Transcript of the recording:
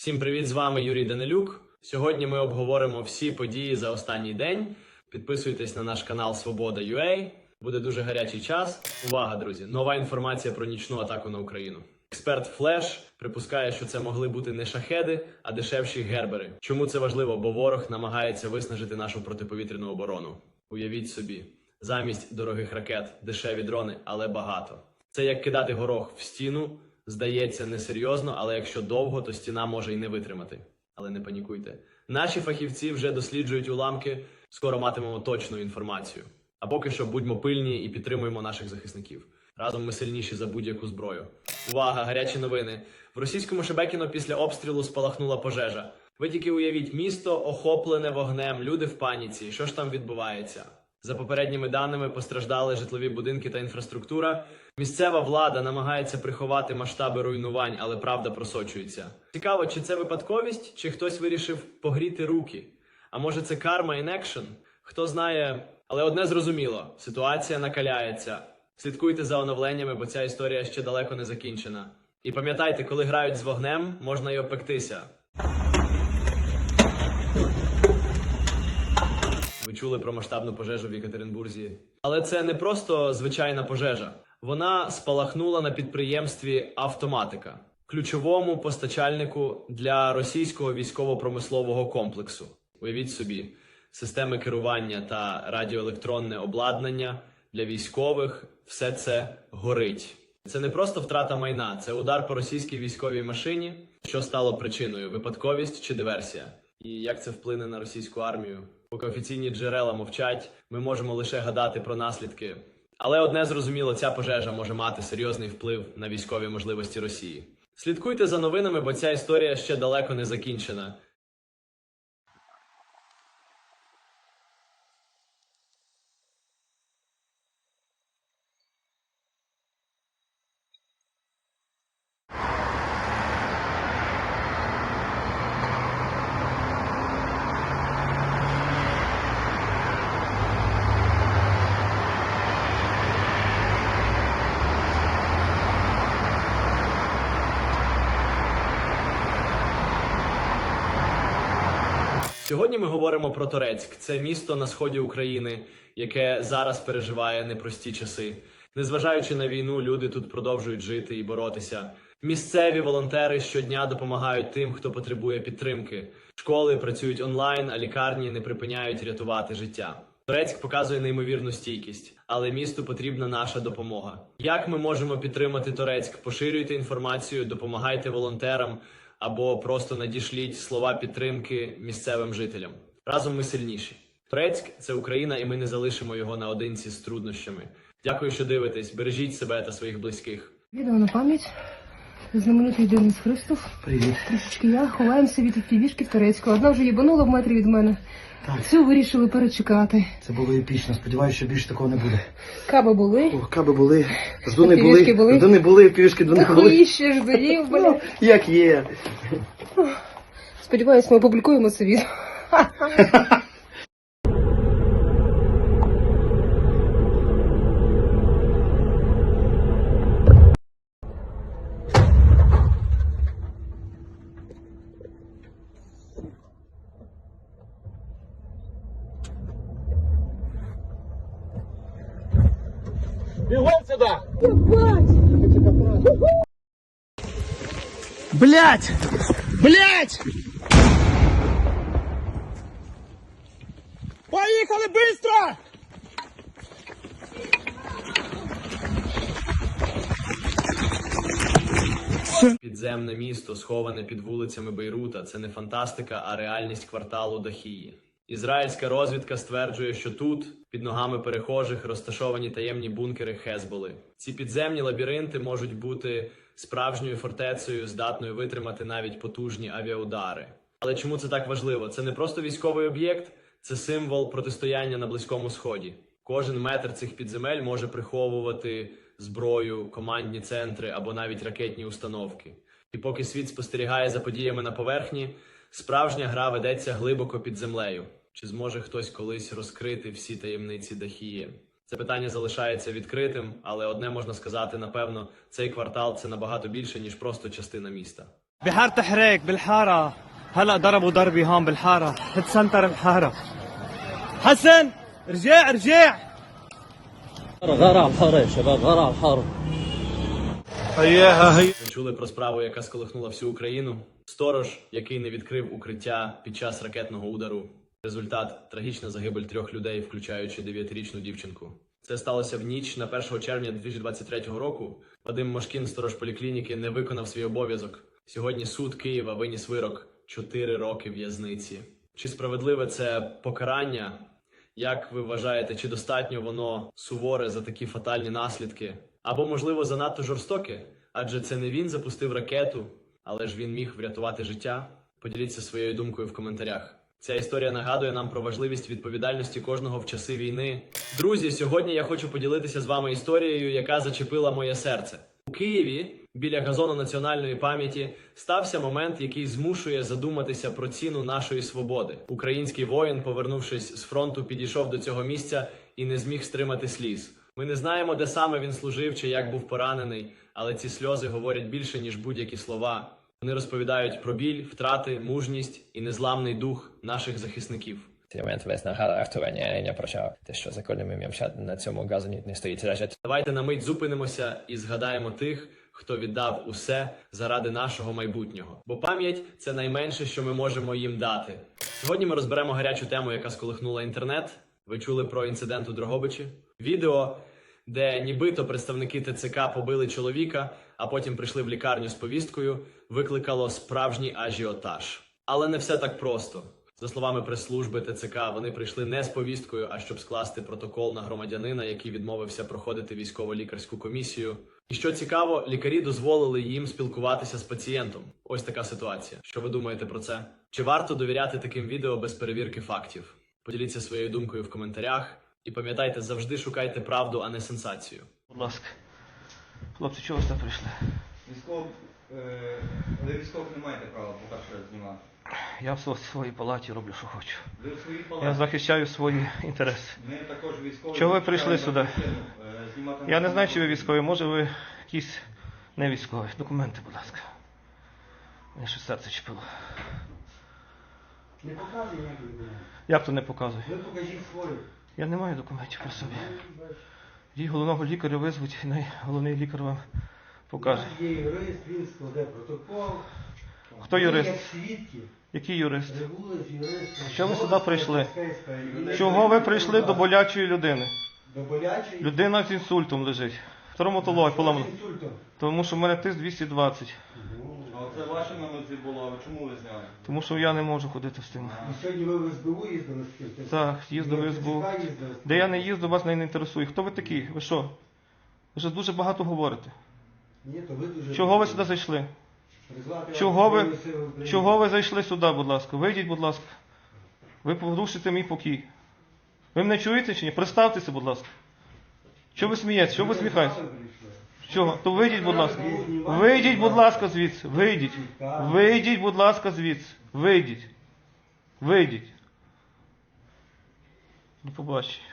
Всім привіт! З вами Юрій Данилюк. Сьогодні ми обговоримо всі події за останній день. Підписуйтесь на наш канал Свобода UA. Буде дуже гарячий час. Увага, друзі! Нова інформація про нічну атаку на Україну. Експерт Флеш припускає, що це могли бути не шахеди, а дешевші гербери. Чому це важливо? Бо ворог намагається виснажити нашу протиповітряну оборону. Уявіть собі, замість дорогих ракет дешеві дрони, але багато. Це як кидати горох в стіну. Здається, несерйозно, але якщо довго, то стіна може й не витримати. Але не панікуйте. Наші фахівці вже досліджують уламки. Скоро матимемо точну інформацію. А поки що будьмо пильні і підтримуємо наших захисників. Разом ми сильніші за будь-яку зброю. Увага, гарячі новини. В російському Шебекіно після обстрілу спалахнула пожежа. Ви тільки уявіть, місто охоплене вогнем, люди в паніці. Що ж там відбувається? За попередніми даними постраждали житлові будинки та інфраструктура. Місцева влада намагається приховати масштаби руйнувань, але правда просочується. Цікаво, чи це випадковість, чи хтось вирішив погріти руки? А може це карма in action? Хто знає, але одне зрозуміло: ситуація накаляється. Слідкуйте за оновленнями, бо ця історія ще далеко не закінчена. І пам'ятайте, коли грають з вогнем, можна й обпектися. Ви чули про масштабну пожежу в Єкатеринбурзі. Але це не просто звичайна пожежа. Вона спалахнула на підприємстві Автоматика, ключовому постачальнику для російського військово-промислового комплексу. Уявіть собі, системи керування та радіоелектронне обладнання для військових все це горить. Це не просто втрата майна, це удар по російській військовій машині, що стало причиною випадковість чи диверсія. І як це вплине на російську армію? Поки офіційні джерела мовчать, ми можемо лише гадати про наслідки. Але одне зрозуміло, ця пожежа може мати серйозний вплив на військові можливості Росії. Слідкуйте за новинами, бо ця історія ще далеко не закінчена. Сьогодні ми говоримо про Торецьк. Це місто на сході України, яке зараз переживає непрості часи. Незважаючи на війну, люди тут продовжують жити і боротися. Місцеві волонтери щодня допомагають тим, хто потребує підтримки. Школи працюють онлайн, а лікарні не припиняють рятувати життя. Турецьк показує неймовірну стійкість, але місту потрібна наша допомога. Як ми можемо підтримати Турецьк? Поширюйте інформацію, допомагайте волонтерам або просто надішліть слова підтримки місцевим жителям. Разом ми сильніші. Турецьк це Україна, і ми не залишимо його наодинці з труднощами. Дякую, що дивитесь. Бережіть себе та своїх близьких. Відео на пам'ять. Знаменитий Денис Христов. Привіт. Трішечки я ховаємося від півішки турецького. Одна вже їбанула в метрі від мене. Так. Цю вирішили перечекати. Це було епічно. Сподіваюся, що більше такого не буде. Каби були. О, каби були, ждуни були, були? ждуни були, півішки ждуни були. Хуї ще ж доїв, Ну, як є. Сподіваюсь, ми опублікуємо це відео. Блять! Блять! Поїхали быстро! Підземне місто, сховане під вулицями Бейрута, це не фантастика, а реальність кварталу Дахії. Ізраїльська розвідка стверджує, що тут, під ногами перехожих, розташовані таємні бункери Хезболи. Ці підземні лабіринти можуть бути справжньою фортецею, здатною витримати навіть потужні авіаудари. Але чому це так важливо? Це не просто військовий об'єкт, це символ протистояння на Близькому Сході. Кожен метр цих підземель може приховувати зброю, командні центри або навіть ракетні установки. І поки світ спостерігає за подіями на поверхні, справжня гра ведеться глибоко під землею. Чи зможе хтось колись розкрити всі таємниці Дахії? Це питання залишається відкритим, але одне можна сказати: напевно, цей квартал це набагато більше ніж просто частина міста. بحارة تحريك بالحارة هلا ضربوا ضربي هون بالحارة هد سنتر الحارة حسن رجع رجع غار على الحارة يا شباب غار على الحارة هياها هي Ви чули про справу, яка сколихнула всю Україну? Сторож, який не відкрив укриття під час ракетного удару. Результат трагічна загибель трьох людей, включаючи дев'ятирічну дівчинку. Це сталося в ніч на 1 червня 2023 року. Вадим Мошкін, сторож поліклініки, не виконав свій обов'язок. Сьогодні суд Києва виніс вирок 4 роки в'язниці. Чи справедливе це покарання? Як ви вважаєте, чи достатньо воно суворе за такі фатальні наслідки? Або, можливо, занадто жорстоке? Адже це не він запустив ракету, але ж він міг врятувати життя. Поділіться своєю думкою в коментарях. Ця історія нагадує нам про важливість відповідальності кожного в часи війни. Друзі, сьогодні я хочу поділитися з вами історією, яка зачепила моє серце. У Києві біля газону національної пам'яті стався момент, який змушує задуматися про ціну нашої свободи. Український воїн, повернувшись з фронту, підійшов до цього місця і не зміг стримати сліз. Ми не знаємо, де саме він служив чи як був поранений, але ці сльози говорять більше ніж будь-які слова. Вони розповідають про біль, втрати, мужність і незламний дух наших захисників. цей момент весь нагадав вторгнення про що те, що за кожним ім'ям на цьому газоні не стоїть лежать. Давайте на мить зупинимося і згадаємо тих, хто віддав усе заради нашого майбутнього. Бо пам'ять це найменше, що ми можемо їм дати. Сьогодні ми розберемо гарячу тему, яка сколихнула інтернет. Ви чули про інцидент у Дрогобичі? Відео, де нібито представники ТЦК побили чоловіка, а потім прийшли в лікарню з повісткою, викликало справжній ажіотаж. Але не все так просто. За словами прес-служби ТЦК, вони прийшли не з повісткою, а щоб скласти протокол на громадянина, який відмовився проходити військово-лікарську комісію. І що цікаво, лікарі дозволили їм спілкуватися з пацієнтом. Ось така ситуація. Що ви думаєте про це? Чи варто довіряти таким відео без перевірки фактів? Поділіться своєю думкою в коментарях. І пам'ятайте, завжди шукайте правду, а не сенсацію. Будь ласка. Хлопці, чого ви сюди прийшли? Військов, е, ви військових не маєте права, по-перше, знімати. Я в сво- своїй палаті роблю, що хочу. Ви в своїй Я захищаю свої інтереси. Ми також військові. Чого ви прийшли сюди? е, знімати Я не знаю, чи ви військові, може ви якісь не військові. Документи, будь ласка. Мені щось серце чіпило. Не показуй ніяких документів. Як то не показує? Ви покажіть свої. Я не маю документів при собі. Їй головного лікаря визвуть, і най- головний лікар вам покаже. Є юрист, він складе протокол. Хто юрист? Який юрист? Що ви сюди прийшли? Чого ви прийшли до болячої людини? До болячої? Людина з інсультом лежить. Травматологія поламана. Тому що в мене тиск 220. А оце ваші на нозі було, а чому ви зняли? Тому що я не можу ходити з тим. І сьогодні ви в СБУ їздили з ким? Так, їздив в СБУ. Де я не їздив, вас не інтересує. Хто ви такі? Ви що? Ви вже дуже багато говорите. Ні, то ви дуже... Чого ви сюди зайшли? Призвати Чого ви, Збройні Сили України. чого ви зайшли сюди, будь ласка? Вийдіть, будь ласка. Ви порушите мій покій. Ви мене чуєте чи ні? Представтеся, будь ласка. Чого ви смієтесь? Чого ви сміхаєтесь? Чого? То вийдіть, будь ласка. Вийдіть, будь ласка, звідси. Вийдіть. Вийдіть, будь ласка, звідси. Вийдіть. Вийдіть. До побачення.